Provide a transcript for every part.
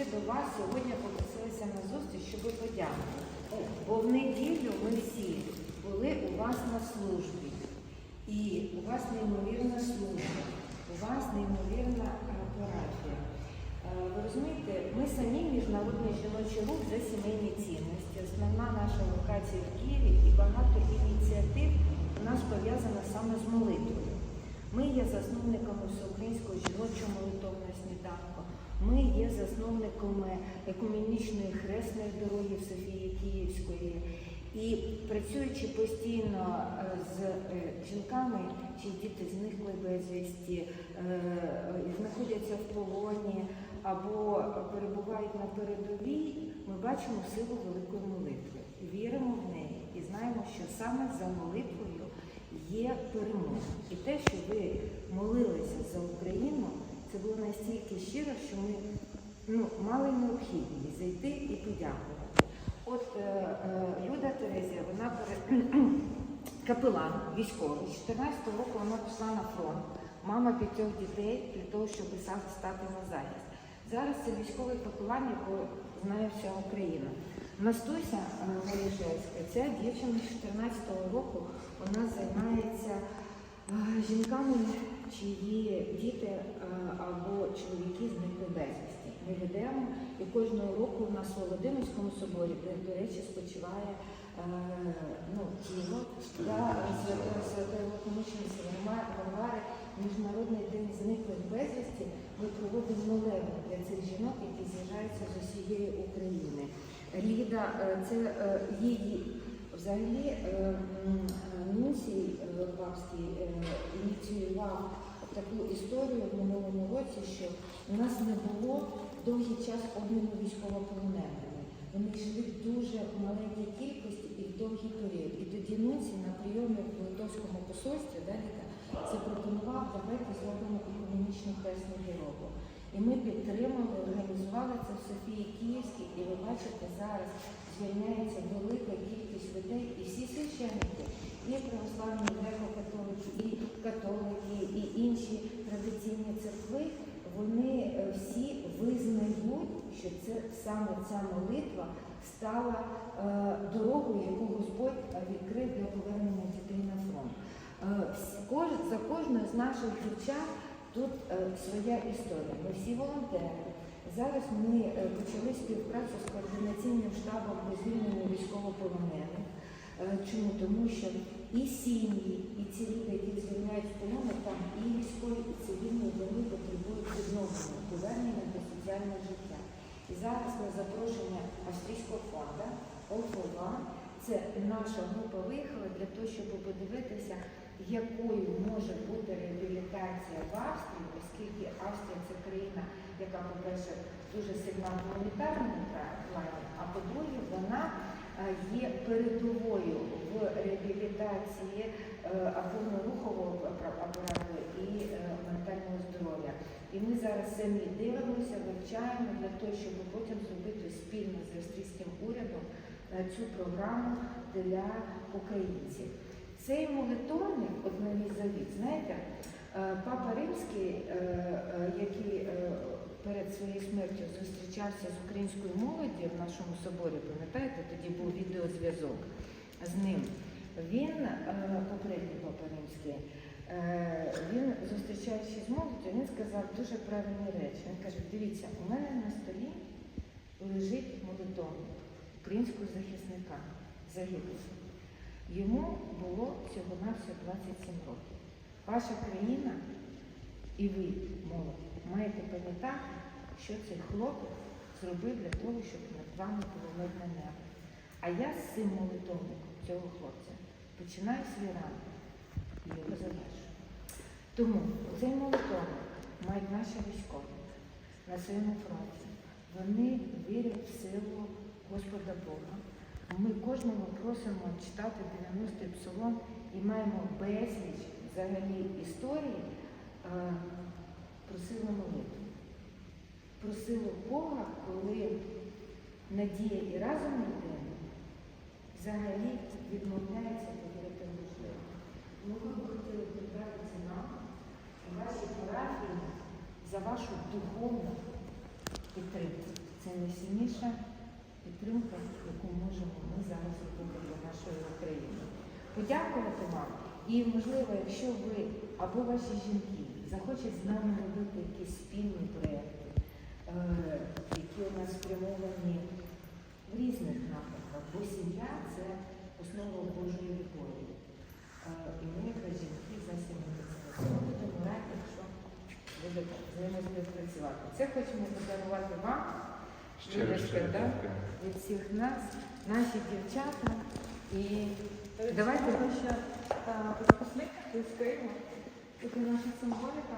прийшли до вас сьогодні, попросилися на зустріч, щоб подякувати. Бо в неділю ми всі були у вас на службі. І у вас неймовірна служба, у вас неймовірна парафія. Е, Ви розумієте, ми самі міжнародний жіночий рух за сімейні цінності. Основна наша локація в Києві і багато ініціатив у нас пов'язано саме з молитвою. Ми є засновниками Всеукраїнського жіночого молитовного сніданку. Ми є засновниками екумінічної хресної дороги в Софії Київської. І працюючи постійно е, з е, жінками, чиї діти зникли безвісті, е, знаходяться в полоні або перебувають на передовій, ми бачимо силу великої молитви, віримо в неї і знаємо, що саме за молитвою є перемога. І те, що ви молилися за Україну, це було настільки щиро, що ми ну, мали необхідність зайти і подякувати. От е, е, Люда Терезія, вона капелан військовий. З 14 року вона пішла на фронт. Мама п'ятьох дітей для того, щоб сам стати на захист. Зараз це військовий капелан, якого знає вся Україна. Настуся е, ця дівчина з 14 року вона займається жінками, чиї діти е, або чоловіки зникли безвісті. Ми ведемо і кожного року у нас у Володимирському соборі, до речі, спочиває е, ну, тіло святої Лукомичниці Варвари, Міжнародний день зниклих безвісті. Ми проводимо молебні для цих жінок, які з'їжджаються з усієї України. Ліда, е, це її взагалі е, м, е, Нунцій е, ініціював таку історію в минулому році, що у нас не було довгий час обміну військовополоненими. Вони йшли в дуже маленькій кількості і в довгий період. І тоді Нунцій на прийомі в Литовському посольстві да, Ліда, запропонував, давайте зробимо економічну хресну дорогу. І ми підтримали, організували це в Софії Київській, і ви бачите, зараз звільняється велика кількість людей, і всі священники, і православні греко-католики, і католики, і інші традиційні церкви, вони е, всі визнають, що це саме ця молитва стала е, дорогою, яку Господь е, відкрив для повернення дітей на фронт. За кожною з наших дівчат тут своя історія. Ми всі волонтери. Зараз ми почали співпрацю з координаційним штабом по звільненню військовополонених. Е, Чому? Тому що і сім'ї, і ці люди, які звільняють з полону, там і військові, і цивільні, вони потребують відновлення, повернення до соціального життя. І зараз на запрошення австрійського фонду ОФОВА, це наша група виїхала для того, щоб подивитися, якою може бути реабілітація в Австрії, оскільки Австрія це країна, яка, по-перше, дуже сильна в гуманітарному плані, а по-друге, вона е, є передовою в реабілітації опорно-рухового апарату і е, ментального здоров'я. І ми зараз самі дивимося, вивчаємо для того, щоб потім зробити спільно з австрійським урядом е, цю програму для українців. Цей молитовник, от новий завіт, знаєте, е, папа Римський, який перед своєю смертю зустрічався з українською молоддю в нашому соборі, пам'ятаєте, тоді був відеозв'язок з ним. Він, е, попередній папа Римський, е, він, зустрічаючись з молоддю, він сказав дуже правильні речі. Він каже, дивіться, у мене на столі лежить молитовник українського захисника загиблого. Йому було всього-навсього 27 років. Ваша країна і ви, молодь, маєте пам'ятати, що цей хлопець зробив для того, щоб над вами було мирне небо. А я з цим молитовником цього хлопця починаю свій ранок і його завершую. Тому цей молитовник мають наші військові на своєму фронті. Вони вірять в силу Господа Бога. Ми кожного просимо читати 90-й псалом і маємо безліч взагалі історії е, про силу молитви. Про силу Бога, коли надія і разом людини взагалі відмовляється говорити можливо. Ми би хотіли подякувати нам і вашій парафії за вашу духовну підтримку. це найсильніша підтримка, яку можемо ми зараз робити для нашої України. Подякувати вам. І, можливо, якщо ви або ваші жінки захочуть з нами робити якісь спільні проекти, е, які у нас спрямовані в різних напрямках, бо сім'я це основа Божої любові. Е, І ми, як жінки, за сім'ю будемо раді, якщо будете з ними співпрацювати. Це хочемо подарувати вам. Щиро, да? від всіх нас, наші дівчата. І давайте ще посміхати Києва. Це наша символіка.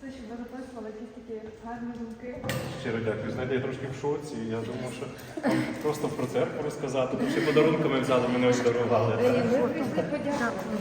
Це щоб ви записували якісь такі гарні думки. Щиро дякую. Знаєте, я трошки в шоці. Я думав, що просто про церкву розказати. Тут ще подарунками взяли, мене ось дарували. Ми прийшли подякувати.